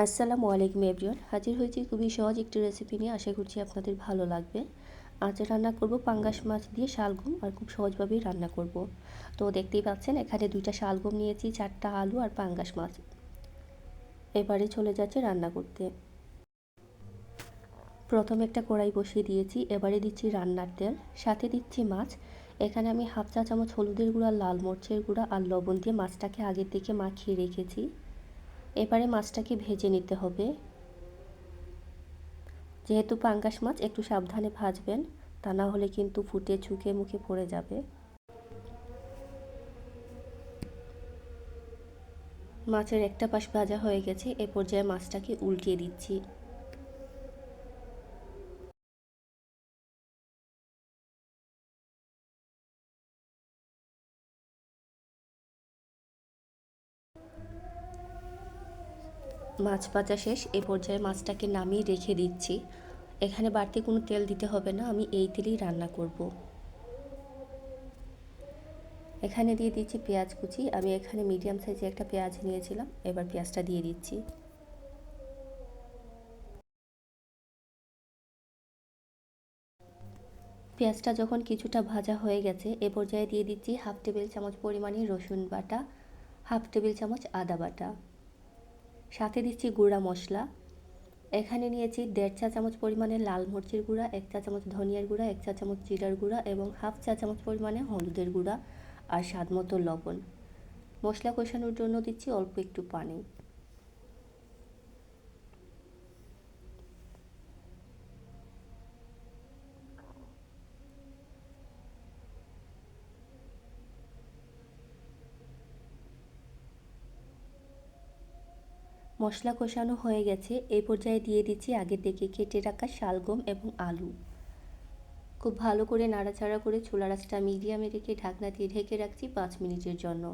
আসসালামু আলাইকুম এভরিওয়ান। হাজির হয়েছি খুবই সহজ একটি রেসিপি নিয়ে। আশা করছি আপনাদের ভালো লাগবে। আজ রান্না করব পাঙ্গাস মাছ দিয়ে শালগম আর খুব সহজভাবেই রান্না করব। তো দেখতেই পাচ্ছেন, এখানে দুইটা শালগম নিয়েছি, চারটা আলু আর পাঙ্গাস মাছ। এবারে চলে যাচ্ছে রান্না করতে। প্রথমে একটা কড়াই বসিয়ে দিয়েছি, এবারে দিচ্ছি রান্নার তেল। সাথে দিচ্ছি মাছ। এখানে আমি হাফ চা চামচ হলুদের গুঁড়া, লাল মরচের গুঁড়া আর লবণ দিয়ে মাছটাকে আগের থেকে মাখিয়ে রেখেছি। এবারে মাছটাকে ভেজে নিতে হবে। যেহেতু পাঙ্গাস মাছ, একটু সাবধানে ভাজবেন, তা না হলে কিন্তু ফুটে ঝুঁকে মুখে পড়ে যাবে। মাছের একটা পাশ ভাজা হয়ে গেছে, এ পর্যায়ে মাছটাকে উল্টিয়ে দিচ্ছি। মাছ ভাজা শেষ, এ পর্যায়ে মাছটাকে নামিয়ে রেখে দিচ্ছি। এখানে বাড়তি কোনো তেল দিতে হবে না, আমি এই তেলেই রান্না করব। এখানে দিয়ে দিচ্ছি পেঁয়াজ কুচি। আমি এখানে মিডিয়াম সাইজে একটা পেঁয়াজ নিয়েছিলাম, এবার পেঁয়াজটা দিয়ে দিচ্ছি। পেঁয়াজটা যখন কিছুটা ভাজা হয়ে গেছে, এ পর্যায়ে দিয়ে দিচ্ছি হাফ টেবিল চামচ পরিমাণে রসুন বাটা, হাফ টেবিল চামচ আদা বাটা। সাথে দিচ্ছি গুঁড়া মশলা। এখানে নিয়েছি দেড় চা চামচ পরিমাণে লাল মরিচের গুঁড়া, এক চা চামচ ধনিয়ার গুঁড়া, এক চা চামচ জিরার গুঁড়া এবং হাফ চা চামচ পরিমাণে হলুদের গুঁড়া আর স্বাদ মতো লবণ। মশলা কষানোর জন্য দিচ্ছি অল্প একটু পানি। মশলা কষানো হয়ে গেছে। এই পর্যায়ে দিয়ে দিচ্ছি আগে থেকে কেটে রাখা শালগম এবং আলু। খুব ভালো করে নাড়াচাড়া করে চুলা রাসটা মিডিয়ামে রেখে ঢাকনা দিয়ে ঢেকে রাখছি পাঁচ মিনিটের জন্য।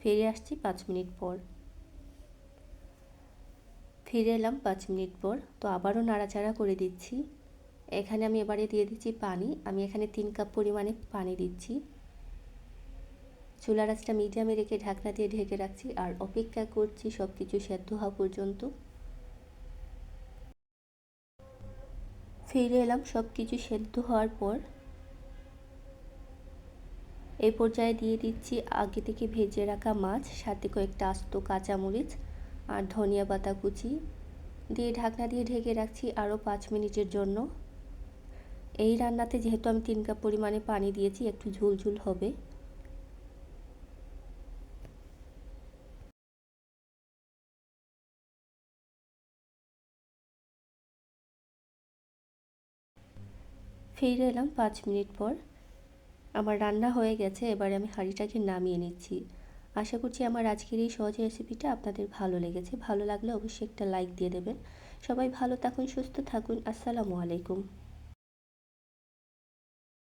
ফিরে আসছি পাঁচ মিনিট পর। ফিরে এলাম পাঁচ মিনিট পর। তো আবারও নাড়াচাড়া করে দিচ্ছি। এখানে আমি এবারে দিয়ে দিচ্ছি পানি। আমি এখানে তিন কাপ পরিমাণে পানি দিচ্ছি। চুলা রাসটা মিডিয়ামে রেখে ঢাকনা দিয়ে ঢেকে রাখছি আর অপেক্ষা করছি সব কিছু সেদ্ধ হওয়া পর্যন্ত। ফিরে এলাম সব কিছু সেদ্ধ হওয়ার পর। এই পর্যায়ে দিয়ে দিচ্ছি আগে থেকে ভেজে রাখা মাছ, সাথে কয়েকটা আস্ত কাঁচামরিচ আর ধনিয়া পাতা কুচি। দিয়ে ঢাকনা দিয়ে ঢেকে রাখছি আরও পাঁচ মিনিটের জন্য। এই রান্নাতে যেহেতু আমি তিন কাপ পরিমাণে পানি দিয়েছি, একটু ঝুলঝুল হবে। ফিরে এলাম পাঁচ মিনিট পর। আমার রান্না হয়ে গেছে, এবারে আমি হাঁড়িটাকে নামিয়ে নিচ্ছি। আশা করছি আমার আজকের এই সহজ রেসিপিটা আপনাদের ভালো লেগেছে। ভালো লাগলে অবশ্যই একটা লাইক দিয়ে দেবেন। সবাই ভালো থাকুন, সুস্থ থাকুন। আসসালামু আলাইকুম।